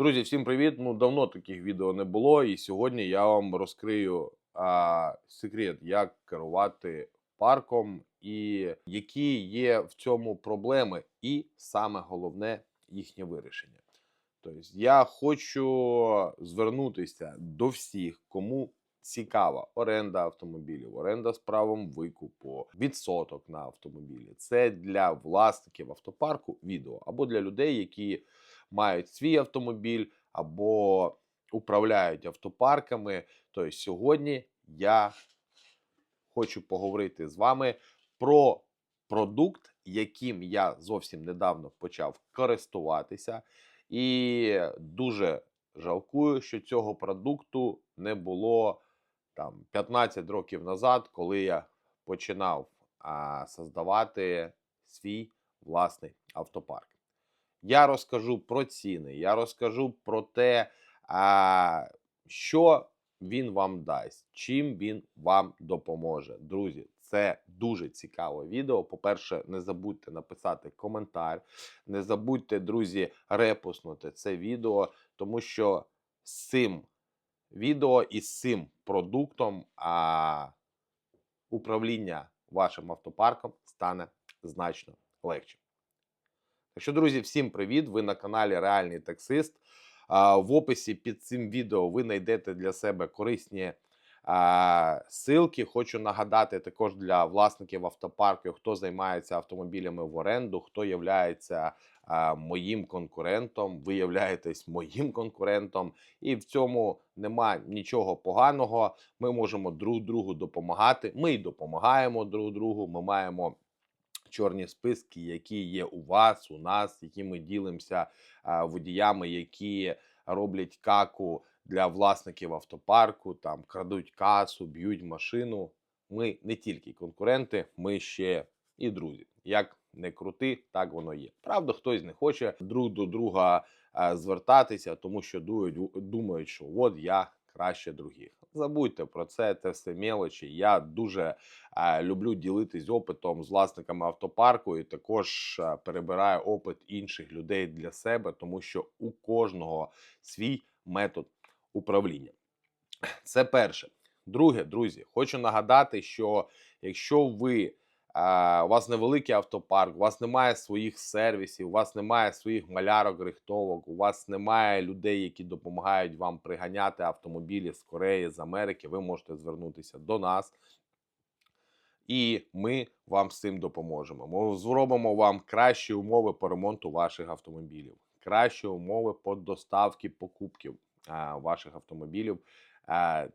Друзі, всім привіт! Ну давно таких відео не було, і сьогодні я вам розкрию а, секрет, як керувати парком, і які є в цьому проблеми, і саме головне їхнє вирішення. Тобто, я хочу звернутися до всіх, кому цікава оренда автомобілів, оренда з правом викупу, відсоток на автомобілі. Це для власників автопарку відео або для людей, які мають свій автомобіль або управляють автопарками. Тобто сьогодні я хочу поговорити з вами про продукт, яким я зовсім недавно почав користуватися, і дуже жалкую, що цього продукту не було там 15 років назад, коли я починав а, создавати свій власний автопарк. Я розкажу про ціни, я розкажу про те, що він вам дасть, чим він вам допоможе. Друзі, це дуже цікаве відео. По-перше, не забудьте написати коментар. Не забудьте, друзі, репостнути це відео, тому що з цим відео і з цим продуктом а, управління вашим автопарком стане значно легше. Так що, друзі, всім привіт! Ви на каналі Реальний Таксист. В описі під цим відео ви знайдете для себе корисні ссылки. Хочу нагадати також для власників автопарків, хто займається автомобілями в оренду, хто а, моїм конкурентом. Ви являєтесь моїм конкурентом, і в цьому нема нічого поганого. Ми можемо друг другу допомагати. Ми й допомагаємо друг другу. Ми маємо чорні списки, які є у вас, у нас, які ми ділимося водіями, які роблять каку для власників автопарку, там крадуть касу, б'ють машину. Ми не тільки конкуренти, ми ще і друзі. Як не крути, так воно є. Правда, хтось не хоче друг до друга звертатися, тому що думають, що от я краще других. Забудьте про це, це все мелочі. Я дуже е, люблю ділитись опитом з власниками автопарку і також перебираю опит інших людей для себе, тому що у кожного свій метод управління. Це перше. Друге, друзі, хочу нагадати, що якщо ви у вас невеликий автопарк, у вас немає своїх сервісів, у вас немає своїх малярок, рихтовок, у вас немає людей, які допомагають вам приганяти автомобілі з Кореї, з Америки, ви можете звернутися до нас. І ми вам з цим допоможемо. Ми зробимо вам кращі умови по ремонту ваших автомобілів, кращі умови по доставці покупків ваших автомобілів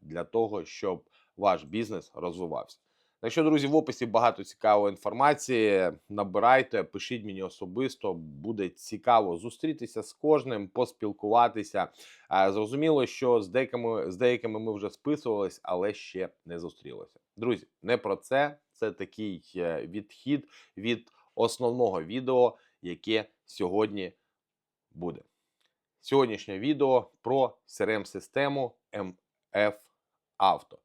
для того, щоб ваш бізнес розвивався. Так що, друзі, в описі багато цікавої інформації. Набирайте, пишіть мені особисто, буде цікаво зустрітися з кожним, поспілкуватися. Зрозуміло, що з деякими з деякими ми вже списувались, але ще не зустрілися. Друзі, не про це. Це такий е, відхід від основного відео, яке сьогодні буде. Сьогоднішнє відео про crm систему MF Auto.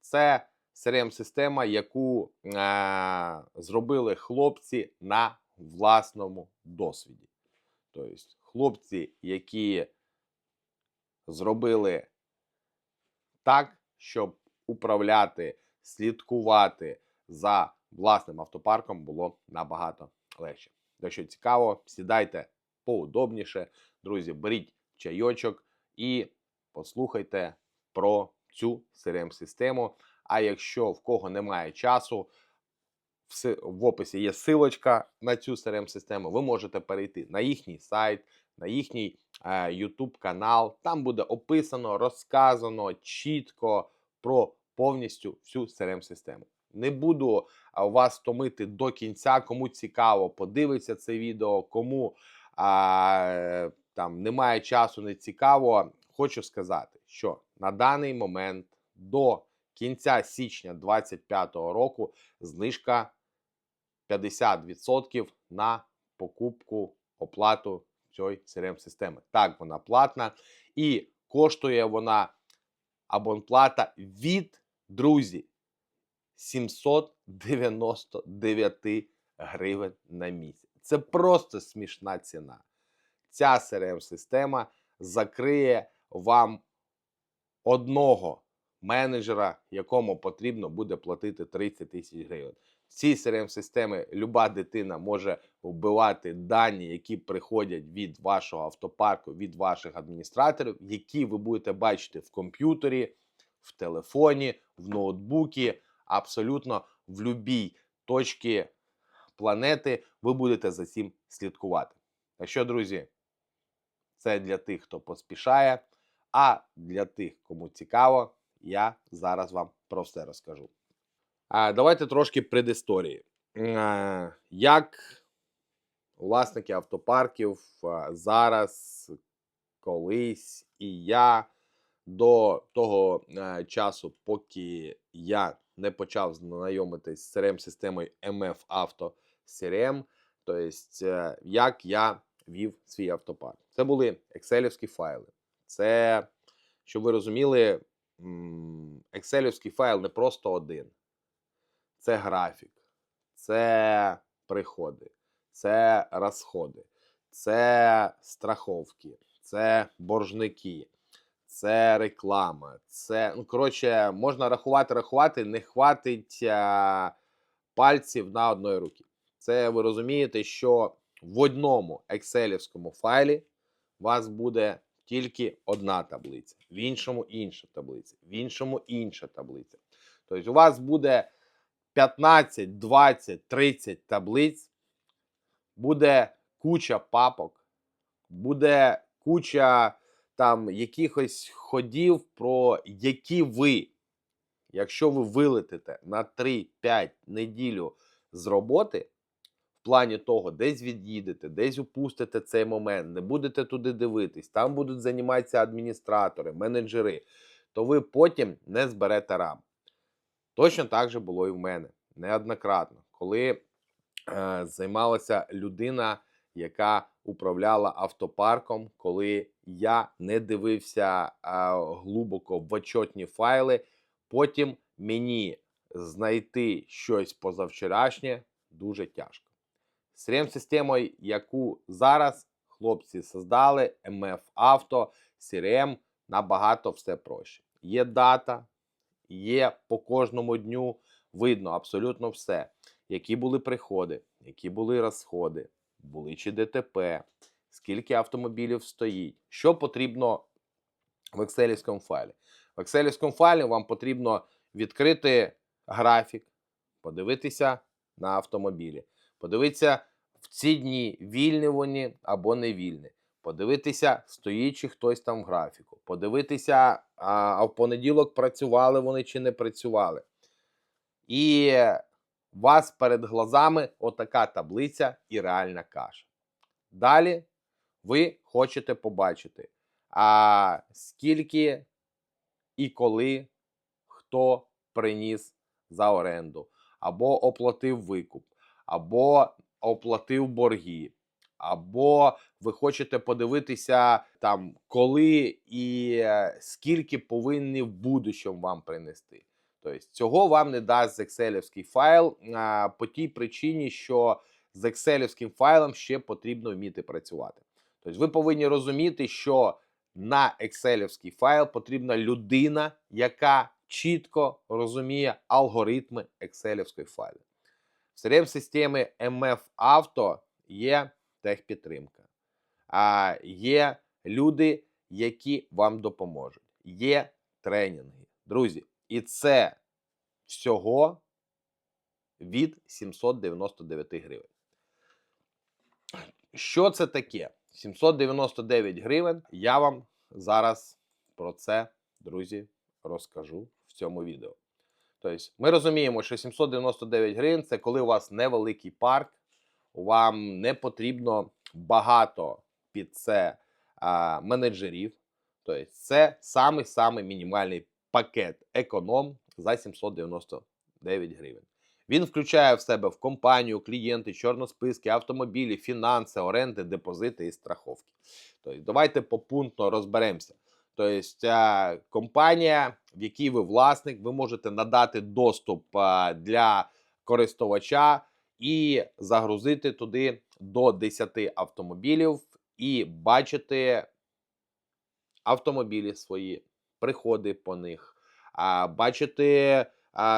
Це crm система яку е, зробили хлопці на власному досвіді. Тобто, хлопці, які зробили так, щоб управляти, слідкувати за власним автопарком було набагато легше. Якщо цікаво, сідайте поудобніше, друзі, беріть чайочок і послухайте про цю crm систему а якщо в кого немає часу, в описі є силочка на цю crm систему ви можете перейти на їхній сайт, на їхній е, YouTube канал. Там буде описано, розказано чітко про повністю всю crm систему Не буду вас томити до кінця. Кому цікаво, подивиться це відео, кому а, там немає часу, не цікаво. Хочу сказати, що на даний момент до кінця січня 2025 року знижка 50% на покупку оплату цієї crm системи Так, вона платна і коштує вона абонплата від друзі 799 гривень на місяць. Це просто смішна ціна. Ця crm система закриє вам одного менеджера, якому потрібно буде платити 30 тисяч гривень. В цій crm системи люба дитина може вбивати дані, які приходять від вашого автопарку, від ваших адміністраторів, які ви будете бачити в комп'ютері, в телефоні, в ноутбуці, абсолютно в будь-якій точці планети ви будете за цим слідкувати. Так що, друзі, це для тих, хто поспішає. А для тих, кому цікаво, я зараз вам про все розкажу. А, давайте трошки предісторії. Е, Як власники автопарків а, зараз, колись і я до того е, часу, поки я не почав знайомитись з crm системою MF Auto CRM, тобто е, як я вів свій автопарк. Це були екселівські файли. Це, щоб ви розуміли, екселівський файл не просто один. Це графік, це приходи, це розходи, це страховки, це боржники, це реклама. Це, ну, коротше, можна рахувати, рахувати, не хватить а, пальців на одної руки. Це ви розумієте, що в одному екселівському файлі вас буде тільки одна таблиця, в іншому інша таблиця, в іншому інша таблиця. Тобто у вас буде 15, 20, 30 таблиць, буде куча папок, буде куча там якихось ходів, про які ви, якщо ви вилетите на 3-5 неділю з роботи, плані того, десь від'їдете, десь упустите цей момент, не будете туди дивитись, там будуть займатися адміністратори, менеджери, то ви потім не зберете рам. Точно так же було і в мене неоднократно, коли е, займалася людина, яка управляла автопарком, коли я не дивився е, глибоко в отчетні файли, потім мені знайти щось позавчорашнє дуже тяжко. З CRM-системою, яку зараз хлопці создали, MF Auto, CRM, набагато все проще. Є дата, є по кожному дню видно абсолютно все. Які були приходи, які були розходи, були чи ДТП, скільки автомобілів стоїть, що потрібно в екселівському файлі. В екселівському файлі вам потрібно відкрити графік, подивитися на автомобілі, подивитися в ці дні вільні вони або не вільні. Подивитися, стоїть чи хтось там в графіку, подивитися, а, в понеділок працювали вони чи не працювали. І у вас перед глазами отака таблиця і реальна каша. Далі ви хочете побачити, а скільки і коли хто приніс за оренду, або оплатив викуп, або оплатив борги, або ви хочете подивитися, там, коли і е, скільки повинні в будущому вам принести. Тобто цього вам не дасть екселівський файл а, по тій причині, що з екселівським файлом ще потрібно вміти працювати. Тобто ви повинні розуміти, що на екселівський файл потрібна людина, яка чітко розуміє алгоритми екселівської файлу. В crm системі MF Auto є техпідтримка, а є люди, які вам допоможуть. Є тренінги. Друзі, і це всього від 799 гривень. Що це таке? 799 гривень. Я вам зараз про це, друзі, розкажу в цьому відео. Тобто, ми розуміємо, що 799 гривень це коли у вас невеликий парк, вам не потрібно багато під це а, менеджерів. Тобто, це самий-самий мінімальний пакет економ за 799 гривень. Він включає в себе в компанію клієнти, чорносписки, автомобілі, фінанси, оренди, депозити і страховки. Тобто, давайте попунктно розберемося. Тобто, компанія, в якій ви власник, ви можете надати доступ для користувача і загрузити туди до 10 автомобілів, і бачити автомобілі свої, приходи по них, бачити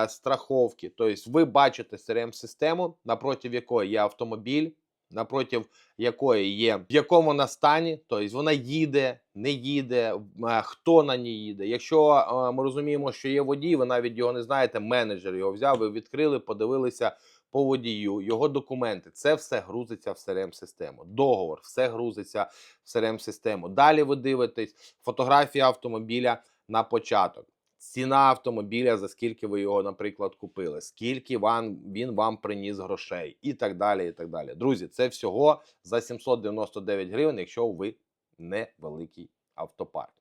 страховки. Тобто ви бачите CRM-систему, напроти якої є автомобіль, напроти якої є в якому вона стані, тобто вона їде, не їде, хто на ній їде. Якщо ми розуміємо, що є водій, ви навіть його не знаєте, менеджер його взяв, ви відкрили, подивилися по водію, його документи. Це все грузиться в CRM-систему. Договор, все грузиться в CRM-систему. Далі ви дивитесь фотографія автомобіля на початок. Ціна автомобіля, за скільки ви його, наприклад, купили, скільки вам він вам приніс грошей, і так далі. і так далі. Друзі, це всього за 799 гривень, якщо ви невеликий автопарк.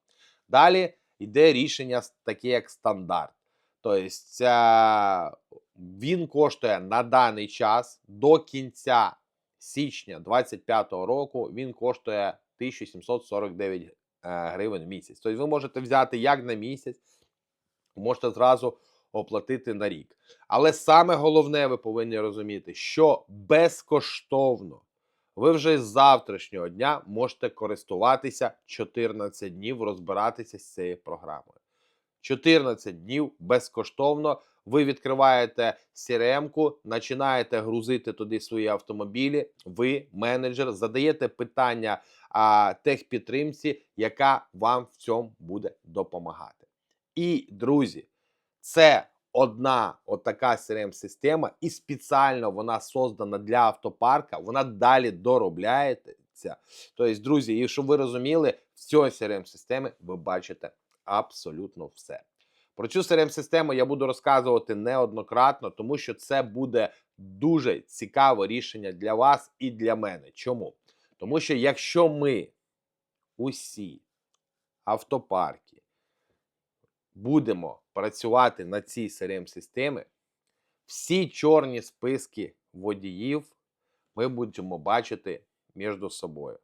Далі йде рішення таке, як стандарт. Тобто він коштує на даний час до кінця січня 2025 року. Він коштує 1749 е, гривень в місяць. Тобто ви можете взяти як на місяць, можете зразу оплатити на рік. Але саме головне, ви повинні розуміти, що безкоштовно ви вже з завтрашнього дня можете користуватися 14 днів, розбиратися з цією програмою. 14 днів безкоштовно. Ви відкриваєте CRM-ку, починаєте грузити туди свої автомобілі. Ви, менеджер, задаєте питання а, техпідтримці, яка вам в цьому буде допомагати. І, друзі, це одна отака CRM-система, і спеціально вона создана для автопарка. Вона далі доробляється. Тобто, друзі, і щоб ви розуміли, в цій CRM-системі ви бачите абсолютно все. Про цю CRM-систему я буду розказувати неоднократно, тому що це буде дуже цікаве рішення для вас і для мене. Чому? Тому що якщо ми усі автопарки будемо працювати на цій CRM-системі, всі чорні списки водіїв ми будемо бачити між собою.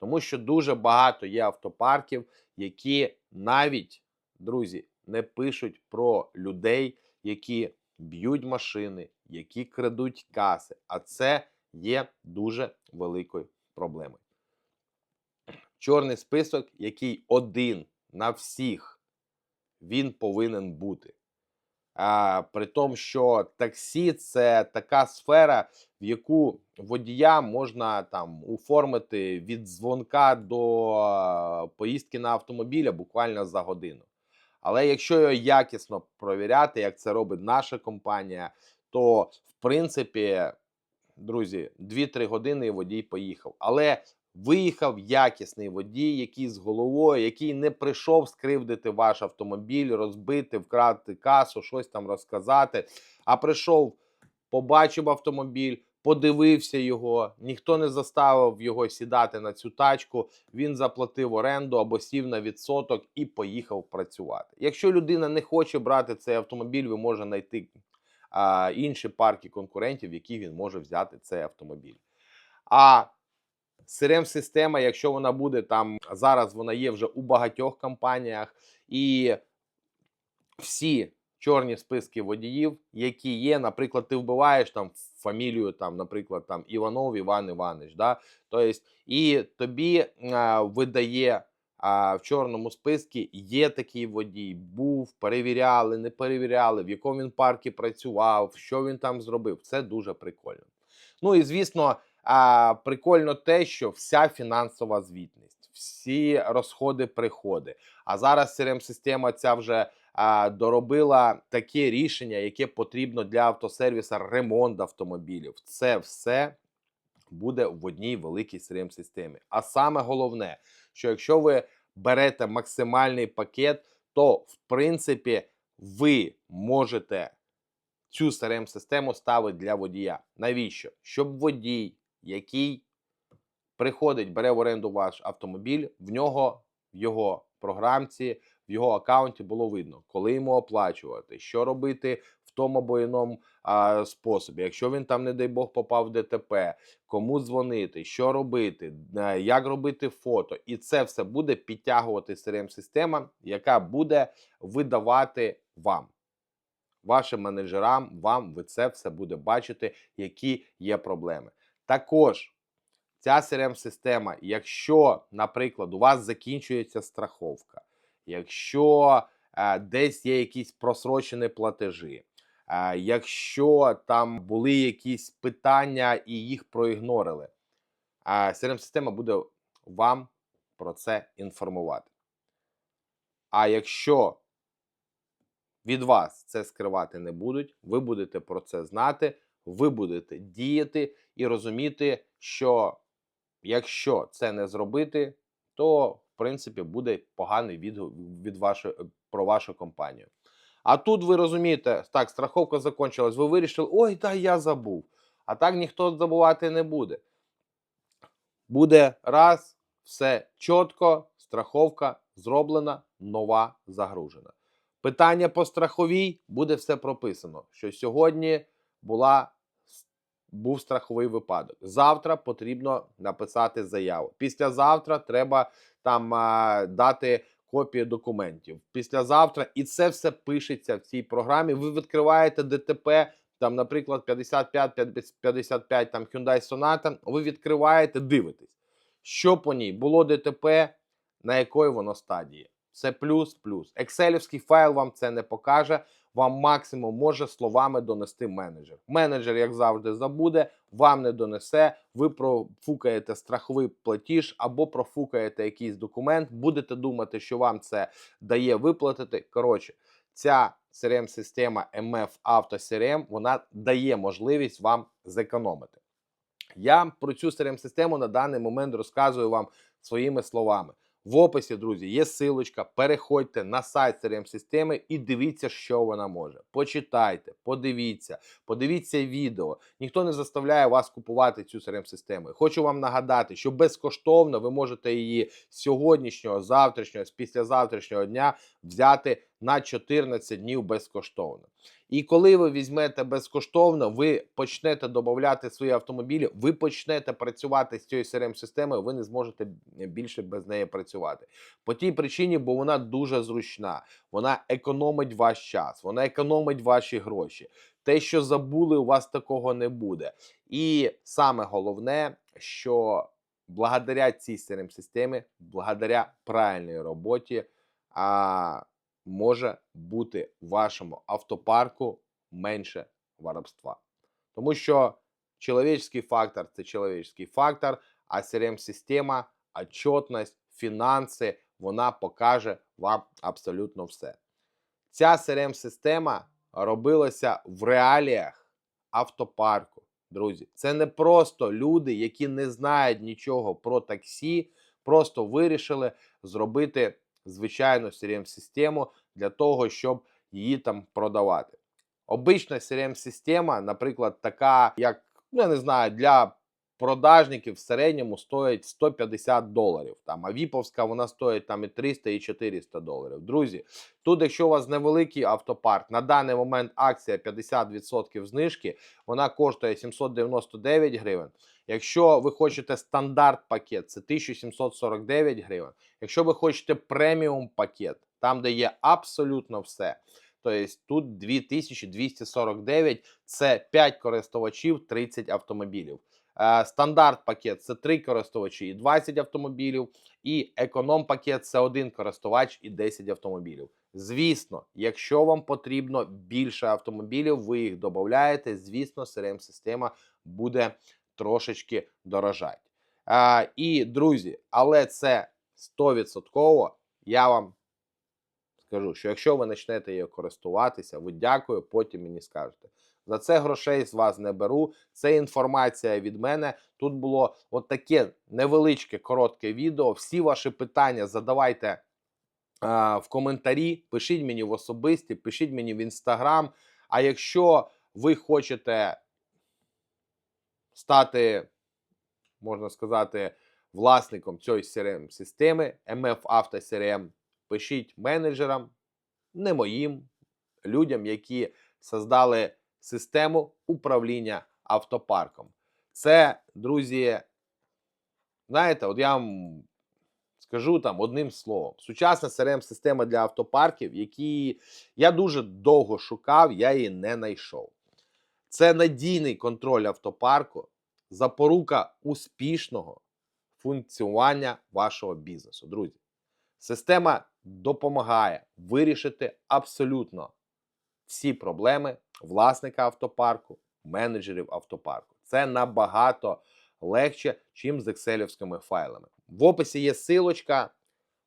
Тому що дуже багато є автопарків, які навіть, друзі, не пишуть про людей, які б'ють машини, які крадуть каси. А це є дуже великою проблемою. Чорний список, який один на всіх, він повинен бути. А, при тому, що таксі це така сфера, в яку водія можна там оформити від дзвонка до поїздки на автомобіля буквально за годину. Але якщо його якісно провіряти, як це робить наша компанія, то в принципі, друзі, 2-3 години і водій поїхав. Але виїхав якісний водій, який з головою, який не прийшов скривдити ваш автомобіль, розбити, вкрати касу, щось там розказати. А прийшов, побачив автомобіль, подивився його, ніхто не заставив його сідати на цю тачку. Він заплатив оренду або сів на відсоток і поїхав працювати. Якщо людина не хоче брати цей автомобіль, ви можете знайти а, інші парки конкурентів, які він може взяти цей автомобіль. А CRM-система, якщо вона буде там зараз, вона є вже у багатьох компаніях, і всі чорні списки водіїв, які є, наприклад, ти вбиваєш там фамілію, там, наприклад, там Іванов Іван Іванович, да? тобто, і тобі а, видає. А в чорному списку є такий водій, був, перевіряли, не перевіряли, в якому він парку працював, що він там зробив. Це дуже прикольно. Ну і звісно, а, прикольно те, що вся фінансова звітність, всі розходи, приходи. А зараз CRM-система ця вже а, доробила таке рішення, яке потрібно для автосервіса ремонт автомобілів. Це все буде в одній великій CRM-системі. А саме головне, що якщо ви берете максимальний пакет, то в принципі ви можете цю CRM-систему ставити для водія. Навіщо? Щоб водій, який приходить, бере в оренду ваш автомобіль, в нього в його програмці, в його аккаунті було видно, коли йому оплачувати, що робити в тому або іному а, способі. Якщо він там, не дай Бог, попав в ДТП, кому дзвонити, що робити, е, як робити фото, і це все буде підтягувати CRM-система, яка буде видавати вам. Вашим менеджерам, вам ви це все буде бачити, які є проблеми. Також ця crm система якщо, наприклад, у вас закінчується страховка, якщо е, десь є якісь просрочені платежі, е, якщо там були якісь питання і їх проігнорили, е, crm система буде вам про це інформувати. А якщо від вас це скривати не будуть, ви будете про це знати, ви будете діяти і розуміти, що якщо це не зробити, то в принципі буде поганий відгук від вашої про вашу компанію. А тут ви розумієте, так, страховка закончилась, ви вирішили, ой, та я забув. А так ніхто забувати не буде. Буде раз, все чітко, страховка зроблена, нова загружена. Питання по страховій буде все прописано, що сьогодні була, був страховий випадок. Завтра потрібно написати заяву. Післязавтра треба там дати копію документів. Післязавтра, і це все пишеться в цій програмі. Ви відкриваєте ДТП. Там, наприклад, 55 55 там Hyundai Sonata, ви відкриваєте, дивитесь, що по ній було ДТП, на якої воно стадії. Це плюс-плюс. Екселівський файл вам це не покаже. Вам максимум може словами донести менеджер. Менеджер, як завжди, забуде, вам не донесе. Ви профукаєте страховий платіж або профукаєте якийсь документ. Будете думати, що вам це дає виплатити. Коротше, ця crm система MF Auto CRM, вона дає можливість вам зекономити. Я про цю crm систему на даний момент розказую вам своїми словами. В описі, друзі, є силочка. Переходьте на сайт crm системи і дивіться, що вона може. Почитайте, подивіться, подивіться відео. Ніхто не заставляє вас купувати цю crm систему. Хочу вам нагадати, що безкоштовно ви можете її з сьогоднішнього, завтрашнього, з післязавтрашнього дня взяти на 14 днів безкоштовно. І коли ви візьмете безкоштовно, ви почнете додати свої автомобілі, ви почнете працювати з цією crm системою ви не зможете більше без неї працювати. По тій причині, бо вона дуже зручна, вона економить ваш час, вона економить ваші гроші. Те, що забули, у вас такого не буде. І саме головне, що благодаря цій crm системі благодаря правильній роботі, а, може бути в вашому автопарку менше воровства. Тому що чоловічний фактор це чоловічний фактор, а crm система отчетність, фінанси, вона покаже вам абсолютно все. Ця crm система робилася в реаліях автопарку. Друзі, це не просто люди, які не знають нічого про таксі, просто вирішили зробити звичайну crm систему для того, щоб її там продавати. Обична crm система наприклад, така, як ну я не знаю, для продажників в середньому стоїть 150 доларів. Там, а Віповська вона стоїть там і 300, і 400 доларів. Друзі, тут, якщо у вас невеликий автопарк, на даний момент акція 50% знижки, вона коштує 799 гривень. Якщо ви хочете стандарт пакет, це 1749 гривень. Якщо ви хочете преміум пакет, там де є абсолютно все. Тобто тут 2249 це 5 користувачів, 30 автомобілів. Е, стандарт пакет це 3 користувачі і 20 автомобілів. І економ пакет це один користувач і 10 автомобілів. Звісно, якщо вам потрібно більше автомобілів, ви їх додаєте. Звісно, crm система буде трошечки дорожати. А, І, друзі, але це 100% я вам скажу, що якщо ви почнете її користуватися, ви дякую, потім мені скажете. За це грошей з вас не беру. Це інформація від мене. Тут було от таке невеличке коротке відео. Всі ваші питання задавайте а, в коментарі, пишіть мені в особисті, пишіть мені в інстаграм. А якщо ви хочете стати, можна сказати, власником цієї crm системи MF Auto CRM, пишіть менеджерам, не моїм людям, які создали систему управління автопарком. Це, друзі, знаєте, от я вам скажу там одним словом: сучасна crm система для автопарків, які я дуже довго шукав, я її не знайшов. Це надійний контроль автопарку запорука успішного функціонування вашого бізнесу. Друзі, система допомагає вирішити абсолютно всі проблеми власника автопарку, менеджерів автопарку. Це набагато легше, чим з екселівськими файлами. В описі є силочка.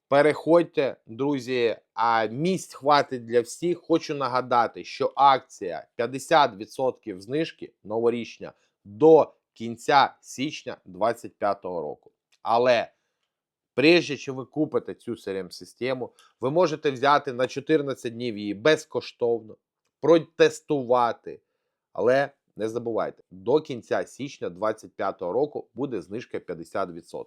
Переходьте, друзі, а місць хватить для всіх. Хочу нагадати, що акція 50% знижки новорічня до кінця січня 2025 року. Але прежде чим ви купите цю crm систему ви можете взяти на 14 днів її безкоштовно, протестувати. Але не забувайте, до кінця січня 2025 року буде знижка 50%.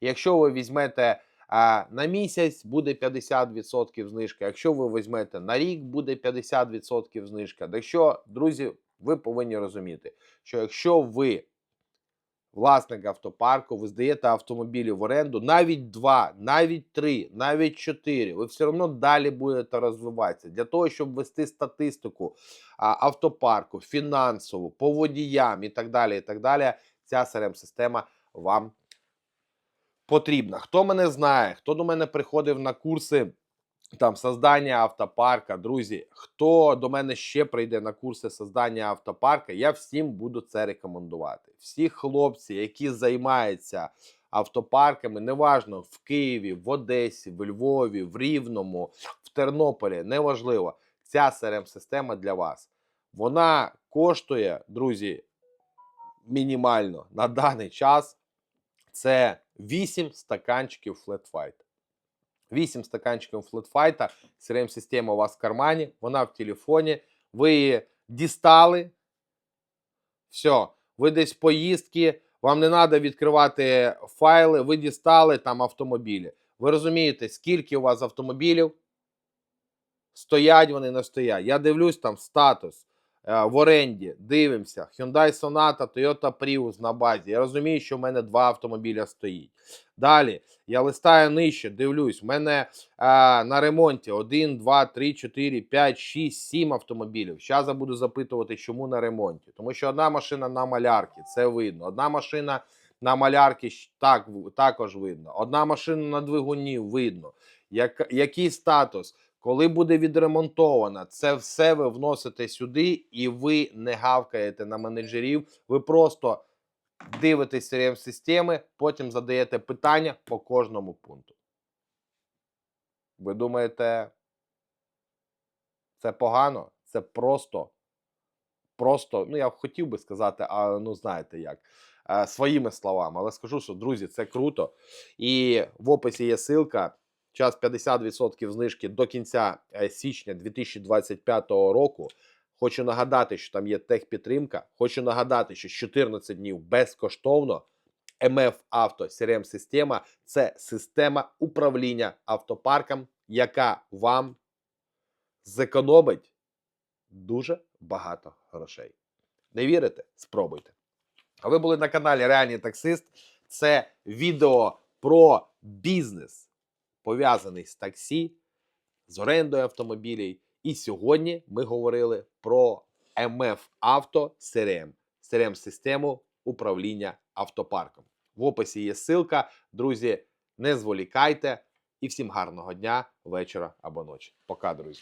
І якщо ви візьмете а, на місяць, буде 50% знижка. Якщо ви візьмете на рік, буде 50% знижка. Так що, друзі, ви повинні розуміти, що якщо ви власник автопарку, ви здаєте автомобілі в оренду, навіть два, навіть три, навіть чотири, ви все одно далі будете розвиватися. Для того, щоб вести статистику автопарку, фінансову, по водіям і так далі, і так далі, ця CRM-система вам потрібна. Хто мене знає, хто до мене приходив на курси там создання автопарка, друзі, хто до мене ще прийде на курси создання автопарка, я всім буду це рекомендувати. Всі хлопці, які займаються автопарками, неважно в Києві, в Одесі, в Львові, в Рівному, в Тернополі, неважливо. Ця CRM-система для вас. Вона коштує, друзі, мінімально на даний час. Це 8 стаканчиків флетфайта. 8 стаканчиків флетфайта. crm система у вас в кармані, вона в телефоні. Ви її дістали. Все, ви десь поїздки, вам не треба відкривати файли, ви дістали там автомобілі. Ви розумієте, скільки у вас автомобілів? Стоять вони не стоять. Я дивлюсь там статус в оренді, дивимося. Hyundai Sonata, Toyota Prius на базі. Я розумію, що в мене два автомобіля стоїть. Далі я листаю нижче, дивлюсь, в мене е, на ремонті 1, 2, 3, 4, 5, 6, 7 автомобілів. Зараз я буду запитувати, чому на ремонті. Тому що одна машина на малярці, це видно. Одна машина на малярці так, також видно. Одна машина на двигуні видно. Як, який статус? Коли буде відремонтована, це все ви вносите сюди, і ви не гавкаєте на менеджерів. Ви просто дивитесь crm системи, потім задаєте питання по кожному пункту. Ви думаєте, це погано? Це просто, просто, ну я хотів би сказати, а ну знаєте як, е, своїми словами, але скажу, що друзі, це круто. І в описі є ссылка. Час 50% знижки до кінця е, січня 2025 року. Хочу нагадати, що там є техпідтримка. Хочу нагадати, що 14 днів безкоштовно. МФ Авто crm система це система управління автопарком, яка вам зекономить дуже багато грошей. Не вірите? Спробуйте. А ви були на каналі Реальний Таксист. Це відео про бізнес, пов'язаний з таксі, з орендою автомобілів. І сьогодні ми говорили про МФ Авто CRM, crm систему управління автопарком. В описі є ссылка. Друзі, не зволікайте і всім гарного дня, вечора або ночі. Пока, друзі.